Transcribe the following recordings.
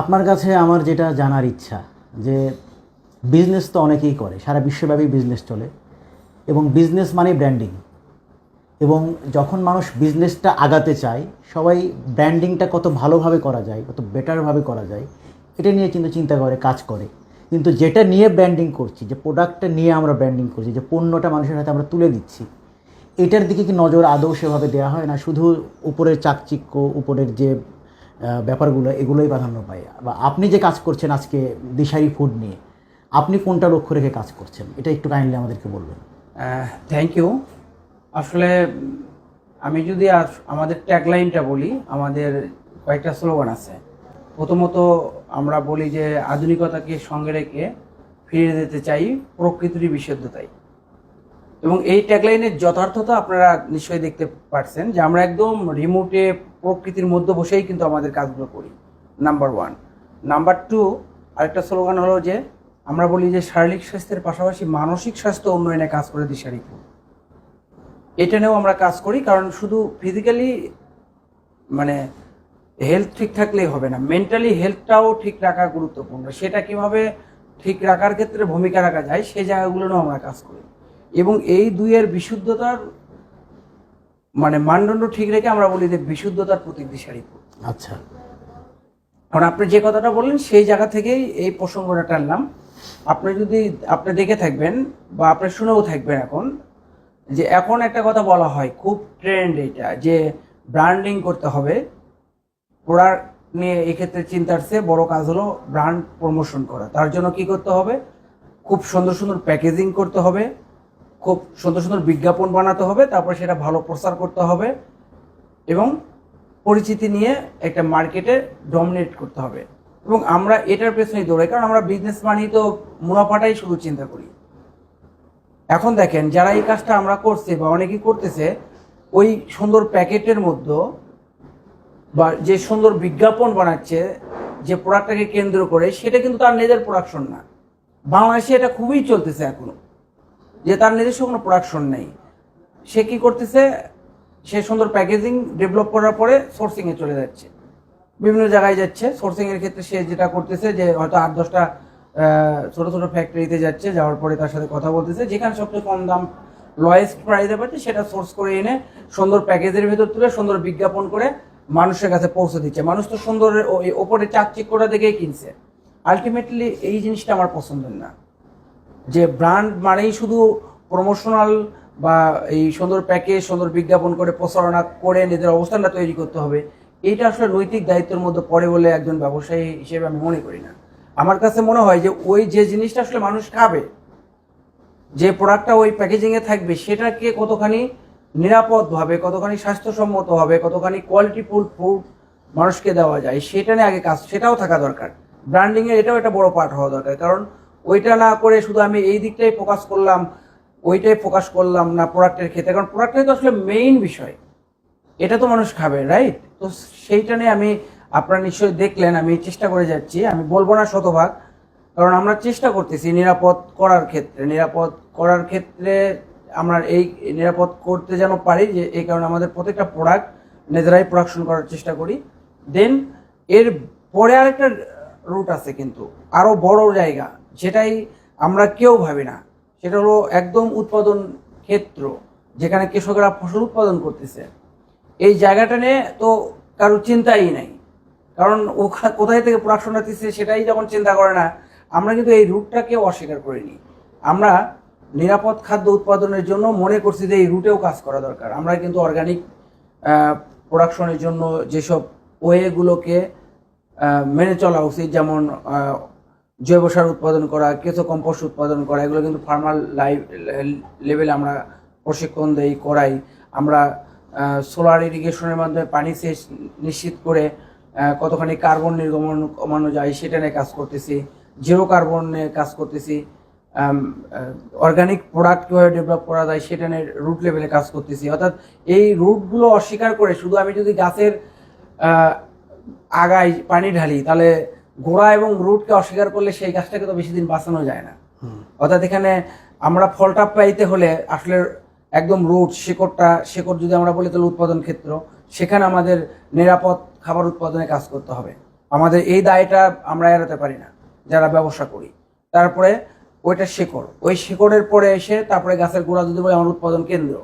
আপনার কাছে আমার যেটা জানার ইচ্ছা, যে বিজনেস তো অনেকেই করে, সারা বিশ্বব্যাপী বিজনেস চলে, এবং বিজনেস মানে ব্র্যান্ডিং এবং যখন মানুষ বিজনেসটা আগাতে চায়, সবাই ব্র্যান্ডিংটা কত ভালোভাবে করা যায়, কত বেটারভাবে করা যায়, এটা নিয়ে কিন্তু চিন্তা করে, কাজ করে। কিন্তু যেটা নিয়ে ব্র্যান্ডিং করছি, যে প্রোডাক্টটা নিয়ে আমরা ব্র্যান্ডিং করছি, যে পণ্যটা মানুষের হাতে আমরা তুলে দিচ্ছি, এটার দিকে কি নজর আদৌ সেভাবে দেওয়া হয় না? শুধু উপরের চাকচিক্য, উপরের যে ব্যাপারগুলো, এগুলোই প্রাধান্য পায় বা আপনি যে কাজ করছেন আজকে দিশারি ফুড নিয়ে, আপনি কোনটা লক্ষ্য রেখে কাজ করছেন? এটা একটু কাইন্ডলি আমাদেরকে বলবেন। থ্যাংক ইউ আসলে, আমি যদি আর আমাদের ট্যাগলাইনটা বলি, আমাদের কয়েকটা স্লোগান আছে। প্রথমত আমরা বলি যে, আধুনিকতাকে সঙ্গে রেখে ফিরে যেতে চাই প্রকৃতির বিশুদ্ধতায়। এবং এই ট্যাগলাইনের যথার্থতা আপনারা নিশ্চয়ই দেখতে পারছেন যে, আমরা একদম রিমোটে প্রকৃতির মধ্যে বসেই কিন্তু আমাদের কাজগুলো করি। নাম্বার ওয়ান নাম্বার টু আরেকটা স্লোগান হলো যে, আমরা বলি যে, শারীরিক স্বাস্থ্যের পাশাপাশি মানসিক স্বাস্থ্য উন্নয়নে কাজ করে দিশারি ফুড এটা নিয়েও আমরা কাজ করি, কারণ শুধু ফিজিক্যালি মানে হেলথ ঠিক থাকলেই হবে না মেন্টালি হেলথটাও ঠিক রাখা গুরুত্বপূর্ণ। সেটা কীভাবে ঠিক রাখার ক্ষেত্রে ভূমিকা রাখা যায় সেই জায়গাগুলো নিয়েও আমরা কাজ করি। এবং এই দুইয়ের বিশুদ্ধতার মানে মানদণ্ড ঠিক রেখে আমরা বলি যে বিশুদ্ধতার প্রতীক দিশারি আচ্ছা। কারণ আপনি যে কথাটা বললেন সেই জায়গা থেকেই এই প্রসঙ্গটা টানলাম। আপনি যদি আপনি দেখে থাকবেন বা আপনি শুনেও থাকবেন এখন যে এখন একটা কথা বলা হয় খুব ট্রেন্ড এটা যে ব্র্যান্ডিং করতে হবে। প্রোডাক্ট নিয়ে এক্ষেত্রে চিন্তার চেয়ে বড় কাজ হলো ব্র্যান্ড প্রমোশন করা। তার জন্য কি করতে হবে? খুব সুন্দর সুন্দর প্যাকেজিং করতে হবে। খুব সুন্দর সুন্দর বিজ্ঞাপন বানাতে হবে, তারপরে সেটা ভালো প্রচার করতে হবে এবং পরিচিতি নিয়ে একটা মার্কেটে ডমিনেট করতে হবে। এবং আমরা এটার পেছনেই দৌড়াই, কারণ আমরা বিজনেস মানেই তো মুনাফাটাই শুধু চিন্তা করি। এখন দেখেন, যারা এই কাজটা আমরা করছে বা অনেকেই করতেছে, ওই সুন্দর প্যাকেটের মধ্যে বা যে সুন্দর বিজ্ঞাপন বানাচ্ছে, যে প্রোডাক্টটাকে কেন্দ্র করে, সেটা কিন্তু তার নিজের প্রোডাকশন না। বাংলাদেশে এটা খুবই চলতেছে এখনও। যে তার নিজস্ব কোনো প্রোডাকশন নেই। সে কি করতেছে? সে সুন্দর প্যাকেজিং ডেভেলপ করার পরে সোর্সিংয়ে চলে যাচ্ছে। বিভিন্ন জায়গায় যাচ্ছে। সোর্সিংয়ের ক্ষেত্রে সে যেটা করতেছে যে হয়তো আট, দশটা ছোটো, ছোট ফ্যাক্টরিতে যাচ্ছে, যাওয়ার পরে তার সাথে কথা বলতেছে। যেখানে সবচেয়ে কম দাম লয়েস্ট প্রাইসে পাচ্ছে, সেটা সোর্স করে এনে সুন্দর প্যাকেজের ভেতর তুলে সুন্দর বিজ্ঞাপন করে মানুষের কাছে পৌঁছে দিচ্ছে। মানুষ তো সুন্দর ওপরে চাকচিক্যটা দেখেই কিনছে। আলটিমেটলি এই জিনিসটা আমার পছন্দের না। যে ব্র্যান্ড মানেই শুধু প্রমোশনাল বা এই সুন্দর প্যাকেজ সুন্দর বিজ্ঞাপন করে প্রচারণা করে নিজের অবস্থানটা তৈরি করতে হবে, এইটা আসলে নৈতিক দায়িত্বের মধ্যে পড়ে বলে একজন ব্যবসায়ী হিসেবে আমি মনে করি না। আমার কাছে মনে হয় যে ওই যে জিনিসটা আসলে মানুষ খাবে, যে প্রোডাক্টটা ওই প্যাকেজিংয়ে থাকবে, সেটাকে কতখানি নিরাপদভাবে, কতখানি স্বাস্থ্যসম্মতভাবে কতখানি কোয়ালিটিফুল ফুড মানুষকে দেওয়া যায়, সেটা নিয়ে আগে কাজ, সেটাও থাকা দরকার। ব্র্যান্ডিংয়ের এটাও একটা বড় পার্ট হওয়া দরকার, কারণ ওইটা না করে শুধু আমি এই দিকটাই ফোকাস করলাম, ওইটাই ফোকাস করলাম না প্রোডাক্টের ক্ষেত্রে। কারণ প্রোডাক্টটাই তো আসলে মেইন বিষয়। এটা তো মানুষ খাবে রাইট তো সেইটা নিয়ে আমি, আপনারা নিশ্চয়ই দেখলেন, আমি চেষ্টা করে যাচ্ছি। আমি বলব না শতভাগ, কারণ আমরা চেষ্টা করতেছি নিরাপদ করার ক্ষেত্রে। নিরাপদ করার ক্ষেত্রে আমরা এই নিরাপদ করতে যেন পারি যে এই কারণে আমাদের প্রত্যেকটা প্রোডাক্ট নিজেরাই প্রোডাকশন করার চেষ্টা করি। দেন এর পরে আরেকটা রুট আছে কিন্তু। আরও বড় জায়গা, যেটাই আমরা কেউ ভাবি না। সেটা হলো একদম উৎপাদন ক্ষেত্র, যেখানে কৃষকরা ফসল উৎপাদন করতেছে। এই জায়গাটা নিয়ে তো কারোর চিন্তাই নাই। কারণ ওখা- কোথায় থেকে প্রোডাকশন হতেছে সেটাই যখন চিন্তা করে না, আমরা কিন্তু এই রুটটাকে অস্বীকার করিনি। আমরা নিরাপদ খাদ্য উৎপাদনের জন্য মনে করছি যে এই রুটেও কাজ করা দরকার। আমরা কিন্তু অর্গানিক প্রোডাকশনের জন্য যেসব ওয়েগুলোকে মেনে চলা উচিত, যেমন জৈব সার উৎপাদন করা, কেঁচো কম্পোস্ট উৎপাদন করা, এগুলো কিন্তু ফার্মার লাইভ লেভেলে আমরা প্রশিক্ষণ দেই, করাই। আমরা সোলার ইরিগেশনের মাধ্যমে পানি সেচ নিশ্চিত করে কতখানি কার্বন নির্গমন কমানো যায় সেটা নিয়ে কাজ করতেছি জিরো কার্বন নিয়ে কাজ করতেছি অর্গানিক প্রোডাক্ট কীভাবে ডেভেলপ করা যায় সেটা নিয়ে রুট লেভেলে কাজ করতেছি। অর্থাৎ এই রুটগুলো অস্বীকার করে শুধু আমি যদি গাছের আগায় পানি ঢালি তাহলে গোড়া এবং রুটকে অস্বীকার করলে সেই গাছটাকে তো বেশি দিন বাঁচানো যায় না। অর্থাৎ এখানে আমরা ফলটা পাইতে হলে আসলে একদম রুট শেকড়টা শেকড় যদি আমরা বলি তাহলে উৎপাদন ক্ষেত্র সেখানে আমাদের নিরাপদ খাবার উৎপাদনে কাজ করতে হবে। আমাদের এই দায়টা আমরা এড়াতে পারি না যারা ব্যবসা করি। তারপরে ওইটা শেকড় ওই শেকড়ের পরে এসে তারপরে গাছের গোড়া যদি বলি আমার উৎপাদন কেন্দ্র।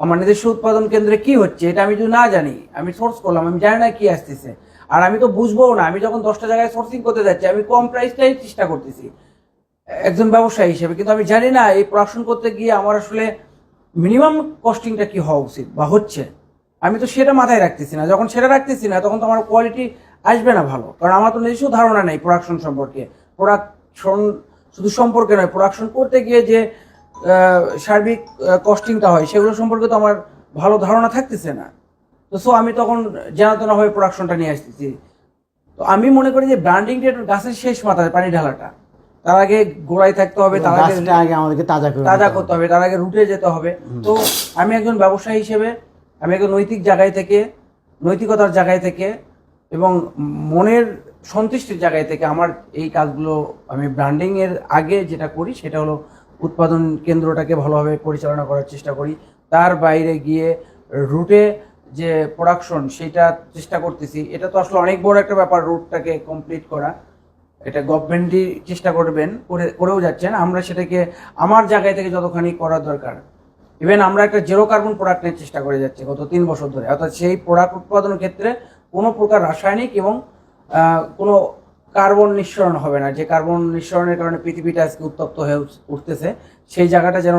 আমার নিজস্ব উৎপাদন কেন্দ্রে কি হচ্ছে এটা আমি যদি না জানি আমি সোর্স করলাম আমি জানি না কি আসতেছে। আর আমি তো বুঝব না, আমি যখন দশটা জায়গায় সোর্সিং করতে যাচ্ছি, আমি কম প্রাইসটাই চেষ্টা করতেছি। একজন ব্যবসায়ী হিসেবে, কিন্তু আমি জানি না এই প্রোডাকশন করতে গিয়ে আমার আসলে মিনিমাম কস্টিংটা কি হওয়া উচিত বা হচ্ছে। আমি তো সেটা মাথায় রাখতেছি না, যখন সেটা রাখতেছি না, তখন তো আমার কোয়ালিটি আসবে না ভালো। কারণ আমার তো নিজস্ব ধারণা নেই প্রোডাকশন সম্পর্কে। প্রোডাকশন শুধু সম্পর্কে নয় প্রোডাকশন করতে গিয়ে যে সার্বিক কস্টিংটা হয়, সেগুলো সম্পর্কে তো আমার ভালো ধারণা থাকতেছে না। তো সো আমি তখন জানাতনাভাবে প্রোডাকশনটা নিয়ে আসতেছি। তো আমি মনে করি যে ব্র্যান্ডিংটা একটু গাছের শেষ মাথায় পানি ঢালাটা। তার আগে গোড়ায় থাকতে হবে তার আগে আগে আমাদেরকে তাজা তাজা করতে হবে তার আগে রুটে যেতে হবে। তো আমি একজন ব্যবসায়ী হিসেবে আমি একজন নৈতিক জায়গায় থেকে নৈতিকতার জায়গায় থেকে এবং মনের সন্তুষ্টির জায়গায় থেকে আমার এই কাজগুলো আমি ব্র্যান্ডিং এর আগে যেটা করি সেটা হলো উৎপাদন কেন্দ্রটাকে ভালোভাবে পরিচালনা করার চেষ্টা করি। তার বাইরে গিয়ে রুটে যে প্রোডাকশন সেটা চেষ্টা করতেছি। এটা তো আসলে অনেক বড় একটা ব্যাপার রুটটাকে কমপ্লিট করা। এটা গভর্নমেন্টই চেষ্টা করবেন, করে, করেও যাচ্ছেন। আমরা সেটাকে আমার জায়গায় থেকে যতখানি করার দরকার ইভেন আমরা একটা জিরো কার্বন প্রোডাক্ট নিয়ে চেষ্টা করে যাচ্ছি গত তিন বছর ধরে। অর্থাৎ সেই প্রোডাক্ট উৎপাদনের ক্ষেত্রে কোনো প্রকার রাসায়নিক এবং কোনো কার্বন নিঃসরণ হবে না। যে কার্বন নিঃসরণের কারণে পৃথিবীটা আজকে উত্তপ্ত হয়ে উঠতেছে, সেই জায়গাটা যেন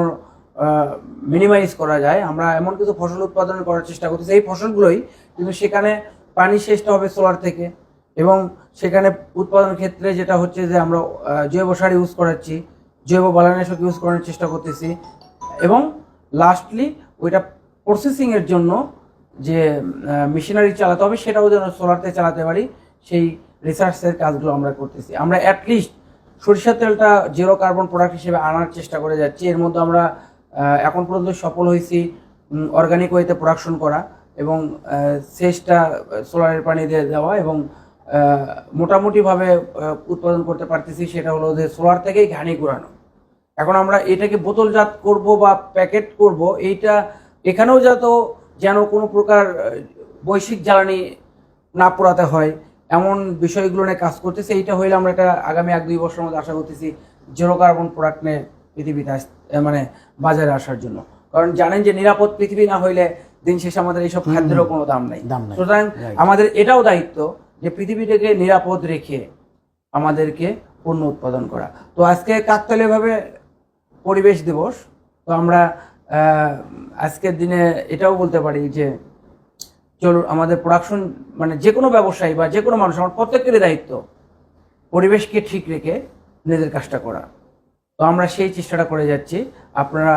মিনিমাইজ করা যায়। আমরা এমন কিছু ফসল উৎপাদন করার চেষ্টা করতেছি। এই ফসলগুলোই কিন্তু সেখানে পানি শেষটা হবে সোলার থেকে এবং সেখানে উৎপাদন ক্ষেত্রে যেটা হচ্ছে যে আমরা জৈব সার ইউজ করাচ্ছি, জৈব বালানাশক ইউজ করার চেষ্টা করতেছি। এবং লাস্টলি ওইটা প্রসেসিংয়ের জন্য যে মেশিনারি চালাতে হবে, সেটাও যেন সোলারতে চালাতে পারি, সেই রিসার্চের কাজগুলো আমরা করতেছি। আমরা অ্যাটলিস্ট সরিষার তেলটা জিরো কার্বন প্রোডাক্ট হিসেবে আনার চেষ্টা করে যাচ্ছি। এর মধ্যে আমরা এখন পর্যন্ত সফল হয়েছি অর্গানিক ওয়েতে প্রোডাকশন করা এবং শেষটা সোলারের পানি দিয়ে দেওয়া এবং মোটামুটিভাবে উৎপাদন করতে পারতেছি সেটা হলো যে সোলার থেকেই ঘানি ঘুরানো। এখন আমরা এটাকে বোতলজাত করব বা প্যাকেট করব, এইটা এখানেও যত যেন কোনো প্রকার বৈশ্বিক জ্বালানি না পোড়াতে হয়, এমন বিষয়গুলো নিয়ে কাজ করতেছি, এইটা হইলে আমরা এটা আগামী এক দুই বছরের মধ্যে আশা করতেছি জিরো কার্বন প্রোডাক্ট নিয়ে পৃথিবীতে মানে বাজারে আসার জন্য। কারণ জানেন যে নিরাপদ পৃথিবী না হইলে দিন শেষে আমাদের এইসব খাদ্যেরও কোনো দাম নাই। দাম সুতরাং আমাদের এটাও দায়িত্ব যে পৃথিবীটাকে নিরাপদ রেখে আমাদেরকে পণ্য উৎপাদন করা। তো আজকে কাকতালীয়ভাবে পরিবেশ দিবস তো আমরা আজকের দিনে এটাও বলতে পারি যে চলুন আমাদের প্রোডাকশন মানে যে কোনো ব্যবসায়ী বা যে কোনো মানুষ আমার প্রত্যেকেরই দায়িত্ব পরিবেশকে ঠিক রেখে নিজের কাজটা করা। তো আমরা সেই চেষ্টাটা করে যাচ্ছি। আপনারা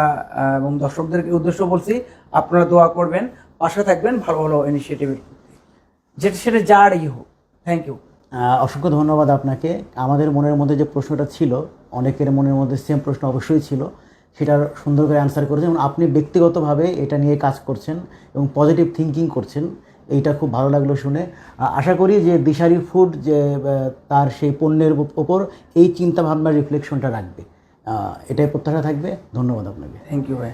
এবং দর্শকদেরকে উদ্দেশ্য বলছি, আপনারা দোয়া করবেন, পাশে থাকবেন, ভালো ভালো ইনিশিয়েটিভের যেটা সেটা যারই হোক। থ্যাংক ইউ অসংখ্য ধন্যবাদ আপনাকে। আমাদের মনের মধ্যে যে প্রশ্নটা ছিল, অনেকের মনের মধ্যে সেম প্রশ্ন অবশ্যই ছিল, সেটার সুন্দর করে অ্যান্সার করেছেন এবং আপনি ব্যক্তিগতভাবে এটা নিয়ে কাজ করছেন এবং পজিটিভ থিঙ্কিং করছেন, এইটা খুব ভালো লাগল শুনে। আশা করি যে দিশারি ফুড যে তার সেই পণ্যের ওপর এই চিন্তাভাবনার রিফ্লেকশনটা রাখবে। এটাই প্রত্যাশা থাকবে। ধন্যবাদ আপনাকে। থ্যাংক ইউ ভাই।